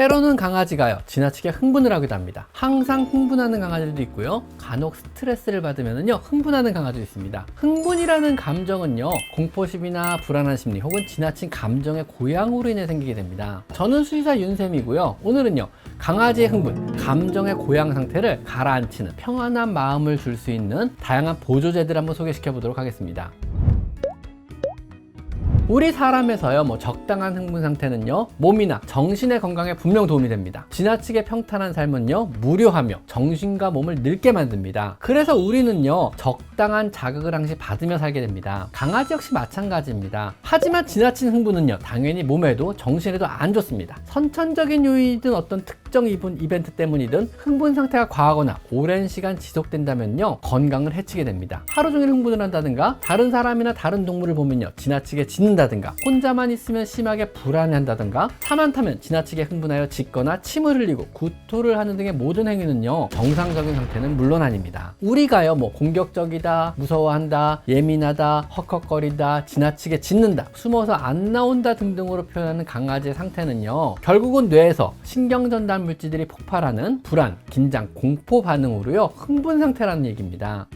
때로는 강아지가요 지나치게 흥분을 하기도 합니다. 항상 흥분하는 강아지도 있고요. 간혹 스트레스를 받으면요 흥분하는 강아지도 있습니다. 흥분이라는 감정은요 공포심이나 불안한 심리 혹은 지나친 감정의 고양으로 인해 생기게 됩니다. 저는 수의사 윤쌤이고요. 오늘은요 강아지의 흥분, 감정의 고양 상태를 가라앉히는 평안한 마음을 줄 수 있는 다양한 보조제들 한번 소개시켜 보도록 하겠습니다. 우리 사람에서요, 뭐 적당한 흥분 상태는요, 몸이나 정신의 건강에 분명 도움이 됩니다. 지나치게 평탄한 삶은요, 무료하며 정신과 몸을 늙게 만듭니다. 그래서 우리는요, 적당한 자극을 항시 받으며 살게 됩니다. 강아지 역시 마찬가지입니다. 하지만 지나친 흥분은요, 당연히 몸에도 정신에도 안 좋습니다. 선천적인 요인이든 어떤 특정 이분, 이벤트 때문이든 흥분 상태가 과하거나 오랜 시간 지속된다면요, 건강을 해치게 됩니다. 하루 종일 흥분을 한다든가, 다른 사람이나 다른 동물을 보면요, 지나치게 짖는다든가, 혼자만 있으면 심하게 불안해한다든가, 차만 타면 지나치게 흥분하여 짖거나 침을 흘리고 구토를 하는 등의 모든 행위는요, 정상적인 상태는 물론 아닙니다. 우리가요, 뭐 공격적이다, 무서워한다, 예민하다, 헉헉거리다, 지나치게 짖는다, 숨어서 안 나온다 등등으로 표현하는 강아지의 상태는요, 결국은 뇌에서 신경전 달 물질들이 폭발하는 불안, 긴장, 공포 반응으로요, 흥분 상태라는 얘기입니다.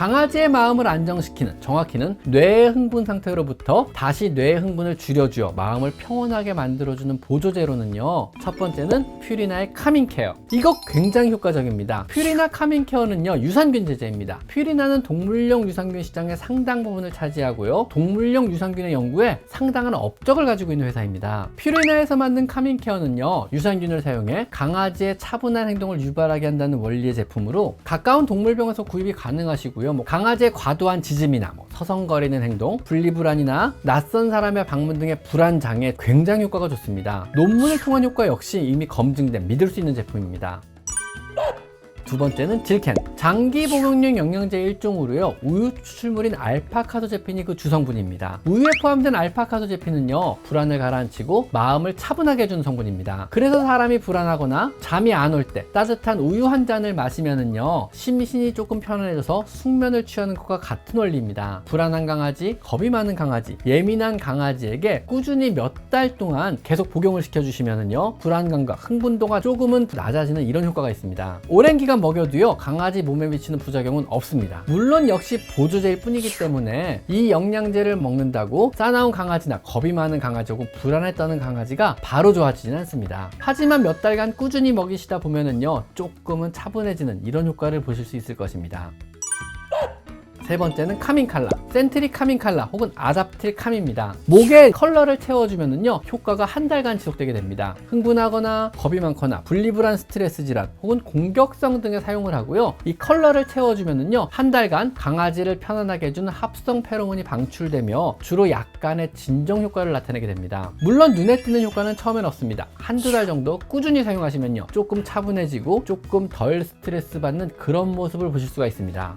강아지의 마음을 안정시키는 정확히는 뇌의 흥분 상태로부터 다시 뇌의 흥분을 줄여주어 마음을 평온하게 만들어주는 보조제로는요 첫 번째는 퓨리나의 카밍 케어. 이거 굉장히 효과적입니다. 퓨리나 카밍 케어는요 유산균 제제입니다. 퓨리나는 동물용 유산균 시장의 상당 부분을 차지하고요 동물용 유산균의 연구에 상당한 업적을 가지고 있는 회사입니다. 퓨리나에서 만든 카밍 케어는요 유산균을 사용해 강아지의 차분한 행동을 유발하게 한다는 원리의 제품으로 가까운 동물병원에서 구입이 가능하시고요 뭐 강아지의 과도한 짖음이나 뭐 서성거리는 행동, 분리불안이나 낯선 사람의 방문 등의 불안 장애에 굉장히 효과가 좋습니다. 논문을 통한 효과 역시 이미 검증된 믿을 수 있는 제품입니다. 두 번째는 질켄 장기 복용용 영양제 일종으로요 우유 추출물인 알파카도제핀이 그 주성분입니다. 우유에 포함된 알파카도제핀은요 불안을 가라앉히고 마음을 차분하게 해주는 성분입니다. 그래서 사람이 불안하거나 잠이 안 올 때 따뜻한 우유 한 잔을 마시면은요 심신이 조금 편안해져서 숙면을 취하는 것과 같은 원리입니다. 불안한 강아지 겁이 많은 강아지 예민한 강아지에게 꾸준히 몇 달 동안 계속 복용을 시켜주시면은요 불안감과 흥분도가 조금은 낮아지는 이런 효과가 있습니다. 오랜 기간 먹여도요 강아지 몸에 미치는 부작용은 없습니다. 물론 역시 보조제일 뿐이기 때문에 이 영양제를 먹는다고 싸나운 강아지나 겁이 많은 강아지 혹은 불안에 떠는 강아지가 바로 좋아지진 않습니다. 하지만 몇 달간 꾸준히 먹이시다 보면은요 조금은 차분해지는 이런 효과를 보실 수 있을 것입니다 세 번째는 카민 칼라, 센트리 카민 칼라 혹은 아답틸 카미입니다. 목에 컬러를 채워주면은요 효과가 한 달간 지속되게 됩니다. 흥분하거나 겁이 많거나 분리불안 스트레스 질환 혹은 공격성 등에 사용을 하고요. 이 컬러를 채워주면은요 한 달간 강아지를 편안하게 해주는 합성 페로몬이 방출되며 주로 약간의 진정 효과를 나타내게 됩니다. 물론 눈에 띄는 효과는 처음엔 없습니다. 한두 달 정도 꾸준히 사용하시면요 조금 차분해지고 조금 덜 스트레스 받는 그런 모습을 보실 수가 있습니다.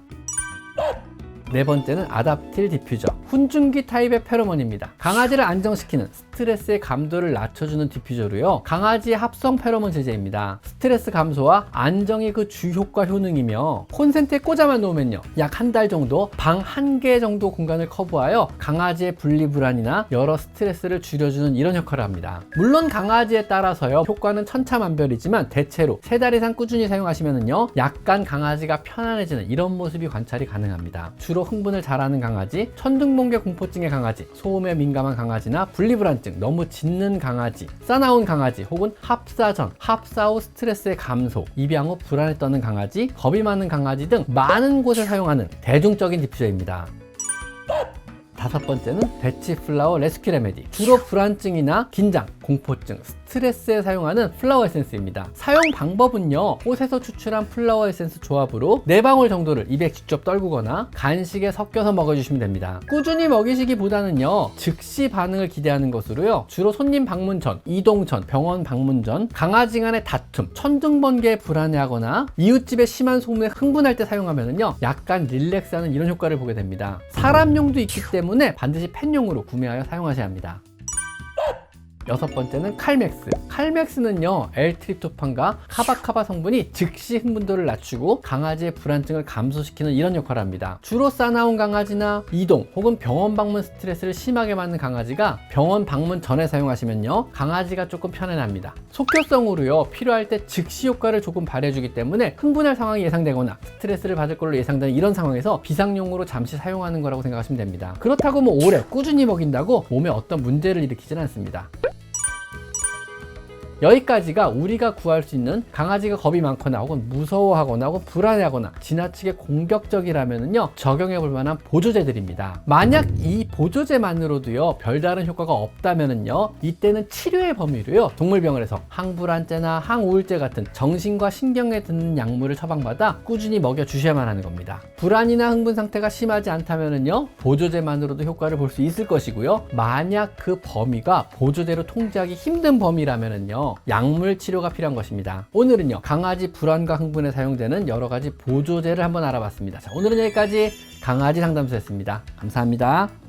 네 번째는 아답틸 디퓨저 훈증기 타입의 페로몬입니다. 강아지를 안정시키는 스트레스의 감도를 낮춰주는 디퓨저로요 강아지의 합성 페로몬 제제입니다. 스트레스 감소와 안정이 그 주효과 효능이며 콘센트에 꽂아만 놓으면요 약 한 달 정도 방 한 개 정도 공간을 커버하여 강아지의 분리불안이나 여러 스트레스를 줄여주는 이런 역할을 합니다. 물론 강아지에 따라서요 효과는 천차만별이지만 대체로 세 달 이상 꾸준히 사용하시면은요 약간 강아지가 편안해지는 이런 모습이 관찰이 가능합니다. 주로 흥분을 잘하는 강아지, 천둥번개 공포증의 강아지, 소음에 민감한 강아지나 분리불안증, 너무 짖는 강아지, 싸나운 강아지 혹은 합사 전, 합사 후 스트레스의 감소, 입양 후 불안에 떠는 강아지, 겁이 많은 강아지 등 많은 곳에 사용하는 대중적인 디퓨저입니다. 다섯 번째는 배치 플라워 레스큐 레메디 주로 불안증이나 긴장, 공포증, 스트레스에 사용하는 플라워 에센스입니다. 사용 방법은요 꽃에서 추출한 플라워 에센스 조합으로 4방울 정도를 입에 직접 떨구거나 간식에 섞여서 먹어주시면 됩니다. 꾸준히 먹이시기보다는요 즉시 반응을 기대하는 것으로요 주로 손님 방문 전, 이동 전, 병원 방문 전, 강아지 간의 다툼, 천둥번개에 불안해하거나 이웃집의 심한 소음에 흥분할 때 사용하면은요 약간 릴렉스하는 이런 효과를 보게 됩니다. 사람용도 있기 때문에 반드시 펜용으로 구매하여 사용하셔야 합니다 여섯 번째는 칼맥스. 칼맥스는요, L트립토판과 카바카바 성분이 즉시 흥분도를 낮추고 강아지의 불안증을 감소시키는 이런 역할을 합니다. 주로 싸나운 강아지나 이동 혹은 병원 방문 스트레스를 심하게 받는 강아지가 병원 방문 전에 사용하시면요, 강아지가 조금 편안합니다. 속효성으로요, 필요할 때 즉시 효과를 조금 발휘해주기 때문에 흥분할 상황이 예상되거나 스트레스를 받을 걸로 예상되는 이런 상황에서 비상용으로 잠시 사용하는 거라고 생각하시면 됩니다. 그렇다고 뭐 오래 꾸준히 먹인다고 몸에 어떤 문제를 일으키지는 않습니다. 여기까지가 우리가 구할 수 있는 강아지가 겁이 많거나 혹은 무서워하거나 혹은 불안해하거나 지나치게 공격적이라면요 적용해 볼 만한 보조제들입니다. 만약 이 보조제만으로도요 별다른 효과가 없다면은요 이때는 치료의 범위로요 동물병원에서 항불안제나 항우울제 같은 정신과 신경에 드는 약물을 처방받아 꾸준히 먹여 주셔야만 하는 겁니다. 불안이나 흥분 상태가 심하지 않다면은요 보조제만으로도 효과를 볼 수 있을 것이고요. 만약 그 범위가 보조제로 통제하기 힘든 범위라면은요 약물 치료가 필요한 것입니다. 오늘은요 강아지 불안과 흥분에 사용되는 여러 가지 보조제를 한번 알아봤습니다. 자, 오늘은 여기까지 강아지 상담소였습니다. 감사합니다.